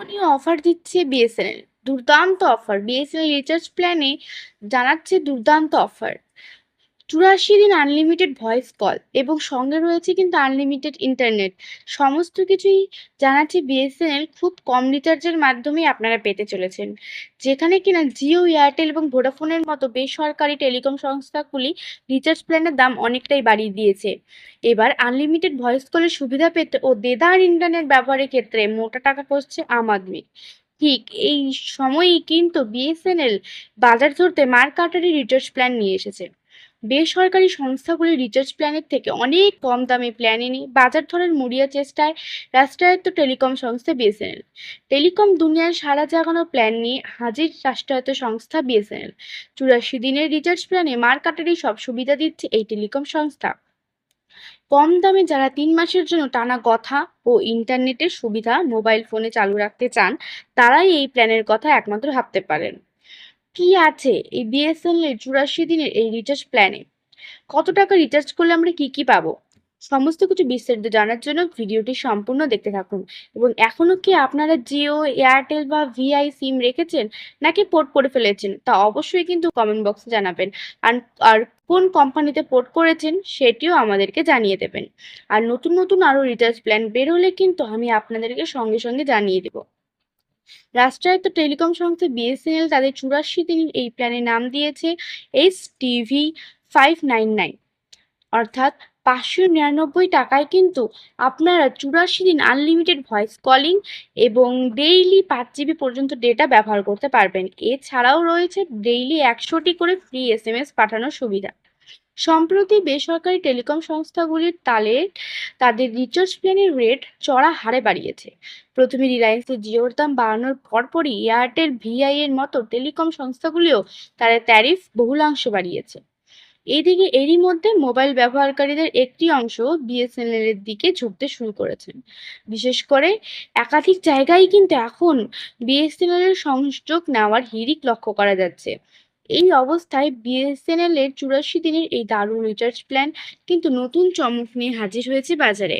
আকর্ষণীয় অফার দিচ্ছে বিএসএনএল দুর্দান্ত অফার বিএসএনএল রিচার্জ প্ল্যানে জানাচ্ছে দুর্দান্ত অফার চুরাশি দিন আনলিমিটেড ভয়েস কল এবং সঙ্গে রয়েছে কিন্তু আনলিমিটেড ইন্টারনেট সমস্ত কিছুই জানাচ্ছে বিএসএনএল খুব কম রিচার্জের মাধ্যমেই আপনারা পেতে চলেছেন। যেখানে কিনা জিও এয়ারটেল এবং ভোডাফোনের মতো বেসরকারি টেলিকম সংস্থাগুলি রিচার্জ প্ল্যানের দাম অনেকটাই বাড়িয়ে দিয়েছে। এবার আনলিমিটেড ভয়েস কলের সুবিধা পেতে ও দেদার ইন্টারনেট ব্যবহারের ক্ষেত্রে মোটা টাকা করছে আম আদমি। ঠিক এই সময়ই কিন্তু বিএসএনএল বাজার ধরতে মার কাটারি রিচার্জ প্ল্যান নিয়ে এসেছে। বেসরকারি সংস্থাগুলি রিচার্জ প্ল্যানের থেকে অনেক কম দামে প্ল্যান এনে বাজার ধরার মরিয়া চেষ্টায় রাষ্ট্রায়ত্ত টেলিকম সংস্থা বিএসএনএল। টেলিকম দুনিয়ার সারা জাগানো প্ল্যান নিয়ে হাজির রাষ্ট্রায়ত্ত সংস্থা বিএসএনএল। চুরাশি দিনের রিচার্জ প্ল্যানে মার কাটারি সব সুবিধা দিচ্ছে এই টেলিকম সংস্থা। কম দামে যারা তিন মাসের জন্য টানা কথা ও ইন্টারনেটের সুবিধা মোবাইল ফোনে চালু রাখতে চান, তারাই এই প্ল্যানের কথা একমাত্র ভাবতে পারেন। কি আছে এই বিএসএনএল এর চুরাশি দিনের এই রিচার্জ প্ল্যানে কত টাকা রিচার্জ করলে আমরা কি কি পাবো? সমস্ত কিছু বিস্তারিত জানার জন্য ভিডিওটি সম্পূর্ণ দেখতে থাকুন। এবং এখনও কি আপনারা জিও এয়ারটেল বা ভিআই সিম রেখেছেন নাকি পোর্ট করে ফেলেছেন? তা অবশ্যই কিন্তু কমেন্ট বক্সে জানাবেন। আর আর কোন কোম্পানিতে পোর্ট করেছেন সেটিও আমাদেরকে জানিয়ে দেবেন। আর নতুন নতুন আরও রিচার্জ প্ল্যান বের হলে কিন্তু আমি আপনাদেরকে সঙ্গে সঙ্গে জানিয়ে দেবো। রাষ্ট্রায়ত্ত টেলিকম সংস্থা বিএসএনএল তাদের চুরাশি দিনের এই প্ল্যানের নাম দিয়েছে S TV five nine nine অর্থাৎ পাঁচশো নিরানব্বই টাকায় কিন্তু আপনারা চুরাশি দিন আনলিমিটেড ভয়েস কলিং এবং ডেইলি পাঁচ জিবি পর্যন্ত ডেটা ব্যবহার করতে পারবেন। এছাড়াও রয়েছে ডেইলি একশোটি করে ফ্রি এস এম এস পাঠানোর সুবিধা। সম্প্রতি বেসরকারি টেলিকম সংস্থাগুলির তালে তাদের রিচার্জ প্ল্যানের রেট চড়া হারে বাড়িয়েছে। প্রথমে রিলায়েন্সের জিওর দাম বাড়ানোর পরপরই এয়ারটেল, ভিআই এর মতো টেলিকম সংস্থাগুলিও তাদের ট্যারিফ বহুলাংশ বাড়িয়েছে। এইদিকে এরই মধ্যে মোবাইল ব্যবহারকারীদের একটি অংশ বিএসএনএল এর দিকে ঝুঁকতে শুরু করেছেন। বিশেষ করে একাধিক জায়গায় কিন্তু এখন বিএসএনএল এর সংযোগ নেওয়ার হিড়িক লক্ষ্য করা যাচ্ছে। এই অবস্থায় বিএসএনএল এর চুরাশি দিনের এই দারুণ রিচার্জ প্ল্যান কিন্তু নতুন চমক নিয়ে হাজির হয়েছে বাজারে।